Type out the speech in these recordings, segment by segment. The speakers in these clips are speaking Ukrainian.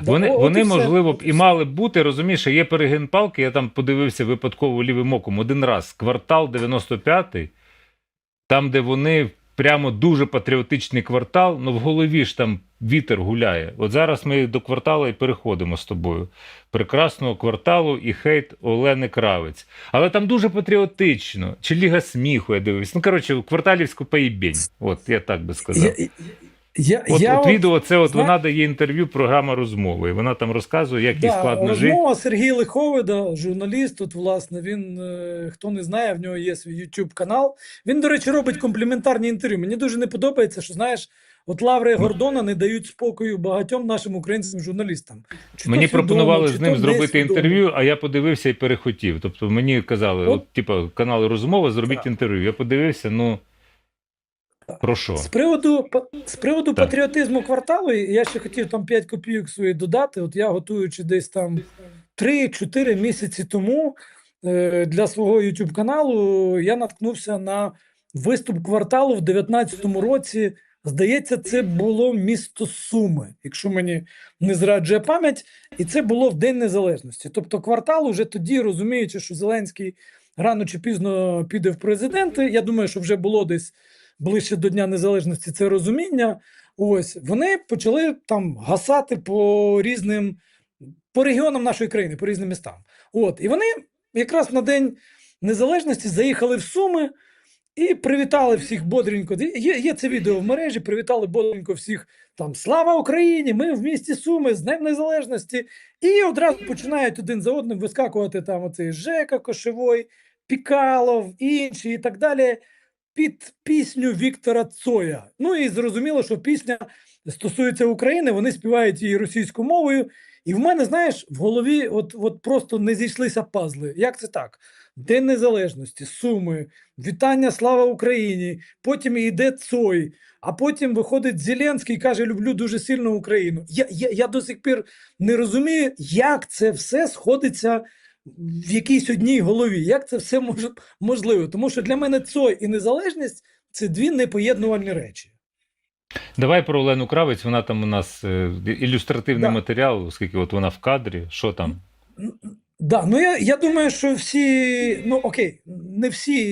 Вони, о- вони можливо, б і мали б бути, розумієш, є перегин палки, я там подивився випадково лівим оком один раз. Квартал 95-й, там, де вони прямо дуже патріотичний квартал, ну в голові ж там вітер гуляє. От зараз ми до кварталу і переходимо з тобою. Прекрасного кварталу і хейт Олени Кравець. Але там дуже патріотично. Чи Ліга сміху, я дивився. Ну, коротше, кварталівську поїбень. От я так би сказав. Я, я, От, я от відео, це от зна- вона дає інтерв'ю, програма розмови. Вона там розказує, як їй Да, складно жити. розмова Сергій Лиховида, журналіст. Тут, власне, він, е, хто не знає, в нього є свій YouTube канал. Він, до речі, робить компліментарні інтерв'ю. Мені дуже не подобається, що знаєш, от Лаври Ну. Гордона не дають спокою багатьом нашим українським журналістам. Чи Мені свідомо, пропонували з ним зробити інтерв'ю, а я подивився і перехотів. Тобто мені казали, От- от, типу, канал розмова, зробіть Так. інтерв'ю. Я подивився, ну про що? З приводу, з приводу Так. патріотизму кварталу, я ще хотів там 5 копійок свої додати. От я готуючи десь там 3-4 місяці тому е, для свого YouTube каналу, я наткнувся на виступ кварталу в 19-му році. Здається, це було місто Суми, якщо мені не зраджує пам'ять, і це було в День Незалежності. Тобто, квартал уже тоді, розуміючи, що Зеленський рано чи пізно піде в президенти. Я думаю, що вже було десь ближче до Дня Незалежності це розуміння. Ось вони почали там гасати по різним по регіонам нашої країни, по різним містам. От, і вони якраз на День Незалежності заїхали в Суми і привітали всіх бодренько. Є, є це відео в мережі. Привітали бодренько всіх там Слава Україні! Ми в місті Суми з Днем Незалежності. І одразу починають один за одним вискакувати там оцей Жека Кошевой, Пікалов, інші і так далі. Під пісню Віктора Цоя. Ну і зрозуміло, що пісня стосується України, вони співають її російською мовою. І в мене, знаєш, в голові от, от просто не зійшлися пазли. Як це так? День Незалежності, Суми, вітання Слава Україні. Потім йде Цой, а потім виходить Зеленський і каже: Люблю дуже сильно Україну. Я, я, я до сих пір не розумію, як це все сходиться в якійсь одній голові. Як це все може, можливо? Тому що для мене Цой і незалежність це дві непоєднувальні речі. Давай про Олену Кравець. Вона там у нас е, ілюстративний Да. матеріал, оскільки от вона в кадрі. Що там? Да, ну я, я думаю, що всі, ну окей, не всі.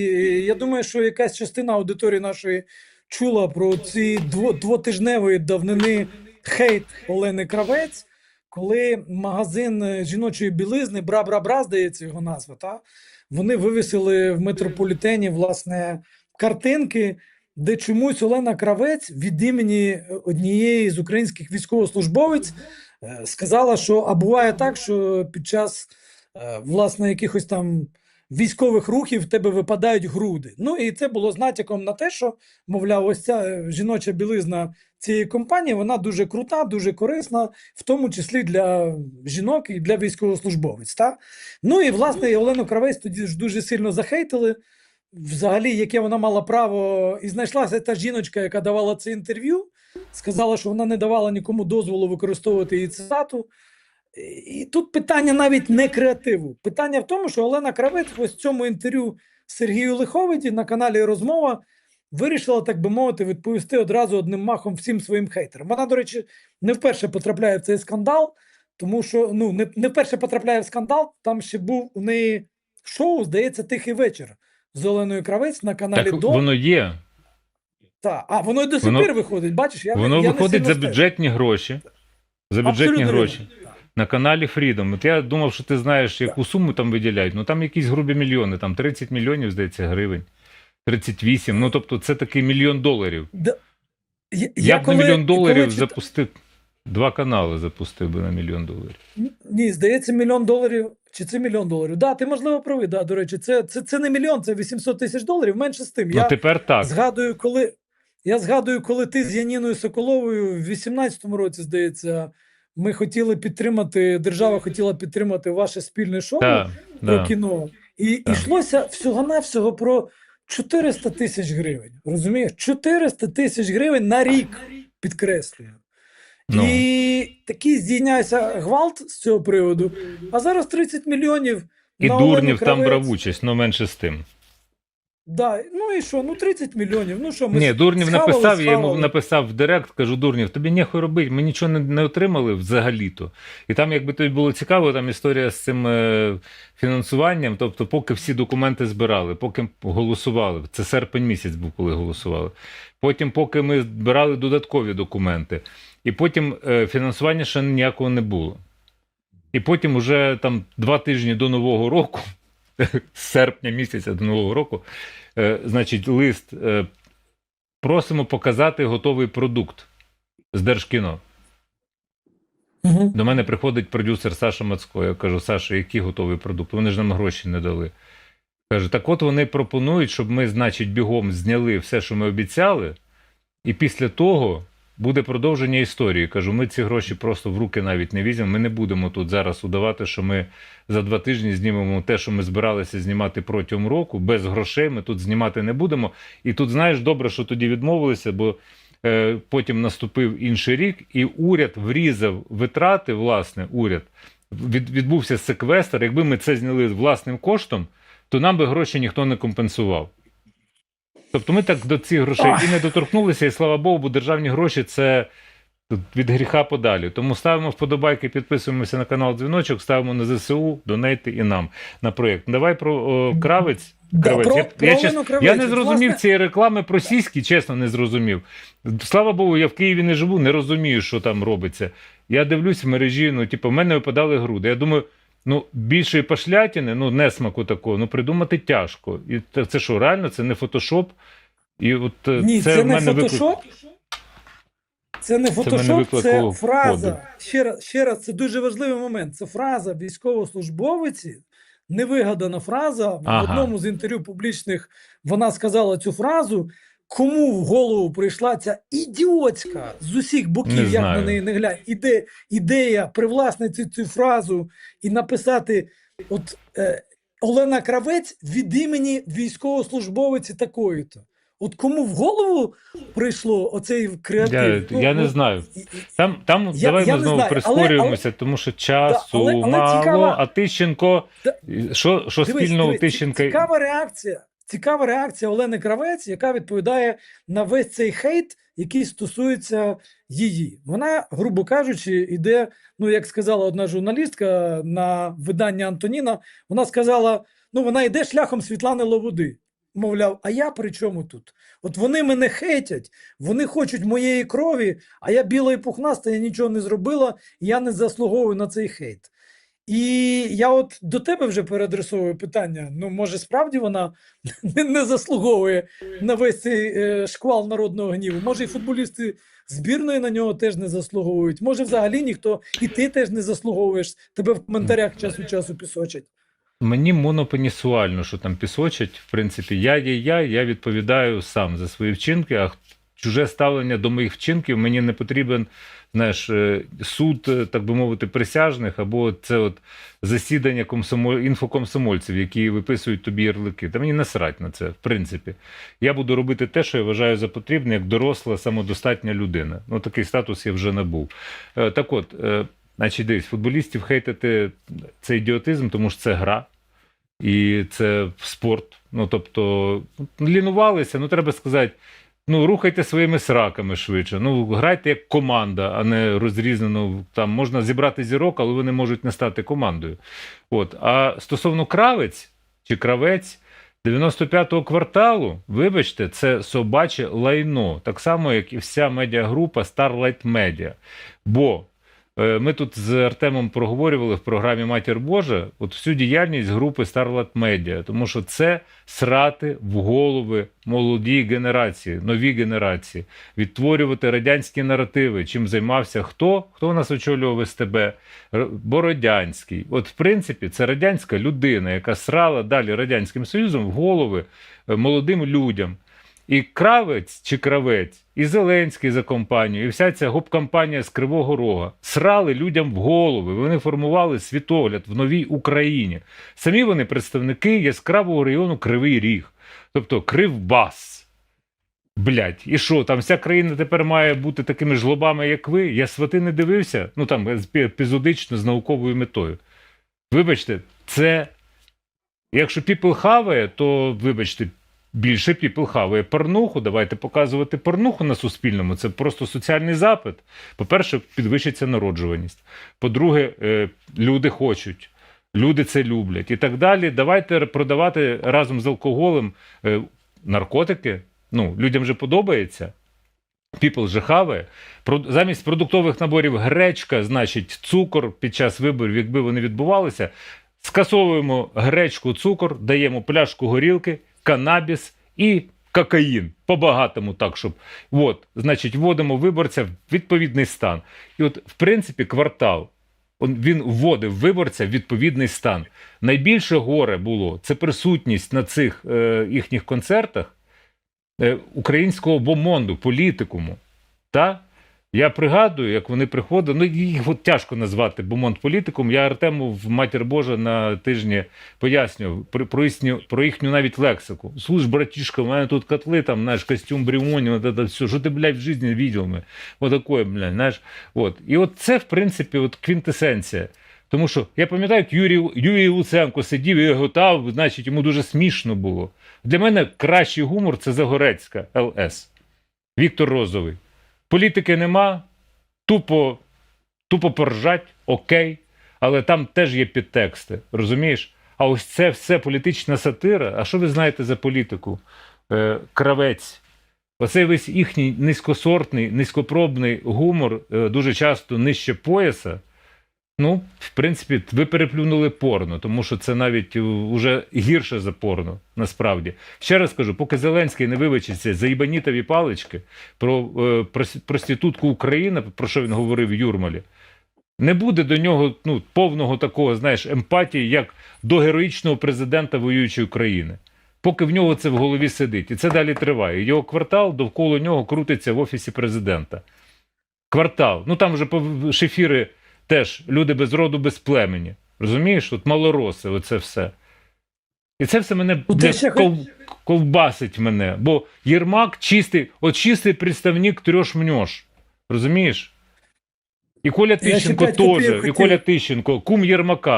Я думаю, що якась частина аудиторії нашої чула про ці дво, двотижневої давнини хейт Олени Кравець, коли магазин е, жіночої білизни Бра-Бра-Бра, здається, його назва, та? вони вивісили в метрополітені власне картинки, де чомусь Олена Кравець від імені однієї з українських військовослужбовець е, сказала, що а буває так, що під час е, власне якихось там військових рухів в тебе випадають груди. Ну і це було з натяком на те, що мовляв, ось ця е, жіноча білизна цієї компанії вона дуже крута, дуже корисна, в тому числі для жінок і для військовослужбовець. Та? Ну і власне і Олену Кравець тоді ж дуже сильно захейтили. Взагалі, яке вона мала право, і знайшлася та жіночка, яка давала це інтерв'ю, сказала, що вона не давала нікому дозволу використовувати її цитату. І тут питання навіть не креативу. Питання в тому, що Олена Кравець ось в цьому інтерв'ю Сергію Лиховиді на каналі Розмова вирішила, так би мовити, відповісти одразу одним махом всім своїм хейтерам. Вона, до речі, не вперше потрапляє в цей скандал, тому що ну, не, не вперше потрапляє в скандал. Там ще був у неї шоу, здається, тихий вечір з Оленою Кравець на каналі Так Дом. воно є. Та, а воно і до сих Воно- пір виходить. Бачиш, я Воно я виходить за бюджетні гроші. За бюджетні Абсолютно гроші. На каналі Freedom. От я думав, що ти знаєш, яку суму там виділяють. Ну там якісь грубі мільйони, там 30 мільйонів, здається, гривень. 38. Ну тобто це такий мільйон доларів. Да. Я, Я, б на мільйон доларів коли запустив. Два канали запустив би на мільйон доларів. Ні, здається, мільйон доларів. Чи це мільйон доларів? Да, ти можливо правий. Да, до речі, це, це, це не мільйон, це 800 тисяч доларів. Менше з тим. Ну Я тепер так. згадую, коли я згадую, коли ти з Яніною Соколовою в 18-му році, здається, ми хотіли підтримати, держава хотіла підтримати ваше спільне шоу Так, про да. кіно, і Так. йшлося всього-навсього про 400 тисяч гривень. Розумієш? 400 тисяч гривень на рік, підкреслюю. Ну. І такий здійнявся гвалт з цього приводу. А зараз 30 мільйонів. І на Дурнів там брав участь, ну менше з тим. Да, ну і що? Ну 30 мільйонів. Ну що, ми Ні, Дурнів схавали, написав, я йому схавали. написав в Директ, кажу, Дурнів, тобі нехуй робити, ми нічого не, не отримали взагалі-то. І там, якби тобі було цікаво, там історія з цим е, фінансуванням, тобто, поки всі документи збирали, поки голосували, це серпень місяць був, коли голосували. Потім, поки ми збирали додаткові документи, і потім е, фінансування ще ніякого не було. І потім, уже там два тижні до Нового року, серпня місяця до Нового року, е, значить, лист. Е, просимо показати готовий продукт з Держкіно. Мгм. До мене приходить продюсер Саша Мацко. Я кажу: Саша, який готовий продукт? Вони ж нам гроші не дали. Каже, так от вони пропонують, щоб ми, значить, бігом зняли все, що ми обіцяли, і після того буде продовження історії. Кажу, ми ці гроші просто в руки навіть не візьмемо. Ми не будемо тут зараз удавати, що ми за два тижні знімемо те, що ми збиралися знімати протягом року, без грошей. Ми тут знімати не будемо. І тут, знаєш, добре, що тоді відмовилися, бо е, потім наступив інший рік, і уряд врізав витрати, власне, уряд. Від, відбувся секвестр. Якби ми це зняли власним коштом, то нам би гроші ніхто не компенсував. Тобто ми так до цих грошей і не доторкнулися, і слава Богу, бо державні гроші це від гріха подалі. Тому ставимо вподобайки, підписуємося на канал Дзвіночок, ставимо на ЗСУ, донейти і нам на проєкт. Давай про о, кравець. Да, Кравець. про- я, про я, Олену Кравець. я не зрозумів власне- цієї реклами про сіськи, чесно, не зрозумів. Слава Богу, я в Києві не живу, не розумію, що там робиться. Я дивлюсь в мережі, ну, типу, в мене випадали груди. Я думаю, ну, більшої пошлятини, ну, несмаку такого, ну, придумати тяжко. І це, це що, реально, це не фотошоп? І от е, Ні, це, це, в не мене виклик- фотошоп. Це не фотошоп, це, викликало фраза. ходу. Ще раз, ще раз, це дуже важливий момент. Це фраза військовослужбовиці, невигадана фраза. Ага. В одному з інтерв'ю публічних вона сказала цю фразу. Кому в голову прийшла ця ідіотська з усіх боків, Не як на неї не глянь, іде, ідея привласнити цю фразу і написати: от е, Олена Кравець від імені військовослужбовиці такої-то. От кому в голову прийшло оцей креатив? Я, Ну, я не ну, знаю. Там, там Я- давай я ми знову знаю, але- прискорюємося, тому що часу але- але мало, цікава- а Тищенко. Та- Що, що Дивись, спільного у дивись, ці- Тищенка? Цікава реакція. Цікава реакція Олени Кравець, яка відповідає на весь цей хейт, який стосується її. Вона, грубо кажучи, іде, ну як сказала одна журналістка на видання Антоніна, вона сказала: ну вона йде шляхом Світлани Ловуди. Мовляв, а я при чому тут? От вони мене хейтять, вони хочуть моєї крові, а я біла і пухнаста, я нічого не зробила, я не заслуговую на цей хейт. І я от до тебе вже переадресовую питання. Ну, може, справді вона не, заслуговує на весь цей е, шквал народного гніву. Може, і футболісти збірної на нього теж не заслуговують. Може, взагалі ніхто, і ти теж не заслуговуєш. Тебе в коментарях час від часу пісочать. Мені монопенісуально, що там пісочать. В принципі, я є я, я відповідаю сам за свої вчинки, а чуже ставлення до моїх вчинків мені не потрібен знаєш, е, суд, е, так би мовити, присяжних, або це от засідання комсомоль... інфокомсомольців, які виписують тобі ярлики. Та мені насрать на це, в принципі. Я буду робити те, що я вважаю за потрібне, як доросла, самодостатня людина. Ну, такий статус я вже набув. Е, Так от, значить, дивись, футболістів хейтити це ідіотизм, тому що це гра. І це спорт. Ну, тобто, лінувалися, ну треба сказати, ну, рухайте своїми сраками швидше. Ну, грайте як команда, а не розрізнено. Там можна зібрати зірок, але вони можуть не стати командою. От. А стосовно кравець чи кравець 95-го кварталу, вибачте, це собаче лайно. Так само, як і вся медіагрупа Starlight Media. Бо Ми тут з Артемом проговорювали в програмі Матір Божа от всю діяльність групи Starlight Media, тому що це срати в голови молодій генерації, новій генерації, відтворювати радянські наративи. Чим займався хто? Хто у нас очолював СТБ? Бородянський. От, в принципі, це радянська людина, яка срала далі Радянським Союзом в голови е, молодим людям. І кравець чи кравець, і Зеленський за компанію, і вся ця гоп-кампанія з Кривого Рога срали людям в голови. Вони формували світогляд в новій Україні. Самі вони представники яскравого району Кривий Ріг, тобто Кривбас. Блять, і що, там вся країна тепер має бути такими жлобами, як ви? Я свати не дивився, ну там епізодично з науковою метою. Вибачте, це. Якщо people хаває, то вибачте, більше піпл хаває порнуху. Давайте показувати порнуху на суспільному. Це просто соціальний запит. По-перше, підвищиться народжуваність. По-друге, е, люди хочуть. Люди це люблять і так далі. Давайте продавати разом з алкоголем е, наркотики. Ну, людям же подобається. People. Про- Замість продуктових наборів гречка, значить, цукор під час виборів, якби вони відбувалися, скасовуємо гречку, цукор, даємо пляшку горілки, канабіс і кокаїн. По-багатому так, щоб. От, значить, вводимо виборця в відповідний стан. І от, в принципі, квартал. Він вводив виборця в відповідний стан. Найбільше горе було це присутність на цих е, їхніх концертах е, українського бомонду, політикуму. Та? Я пригадую, як вони приходили. Ну, їх от тяжко назвати бомонд політикум. Я Артему в Матір Божа на тижні пояснював про, про, їхню, про їхню навіть лексику. Слушай, братішка, у мене тут котли, там, знаєш, костюм Бріоні, вот это все. Що ти, блядь, в житті видел ми? Вот блядь, знаєш. От. І от це, в принципі, от квінтесенція. Тому що я пам'ятаю, як Юрій, Юрій Луценко сидів і готав, значить, йому дуже смішно було. Для мене кращий гумор це Загорецька ЛС. Віктор Розовий. Політики нема, тупо, тупо поржать, окей, але там теж є підтексти, розумієш? А ось це все політична сатира. А що ви знаєте за політику? Е, кравець. Оцей весь їхній низькосортний, низькопробний гумор, е, дуже часто нижче пояса. Ну, в принципі, ви переплюнули порно, тому що це навіть вже гірше за порно, насправді. Ще раз кажу, поки Зеленський не вибачиться за ібанітові палички про е, прос- проститутку Україна, про що він говорив в Юрмалі, не буде до нього ну, повного такого, знаєш, емпатії, як до героїчного президента воюючої країни. Поки в нього це в голові сидить. І це далі триває. Його квартал довкола нього крутиться в офісі президента. Квартал. Ну там вже шефіри теж люди без роду, без племені. Розумієш? От малороси, оце все. І це все мене бля, ще ков- ковбасить мене. Бо Єрмак чистий, от чистий представник трьош мньош. Розумієш? І Коля Тищенко теж, і. Коля Тищенко, кум Єрмака.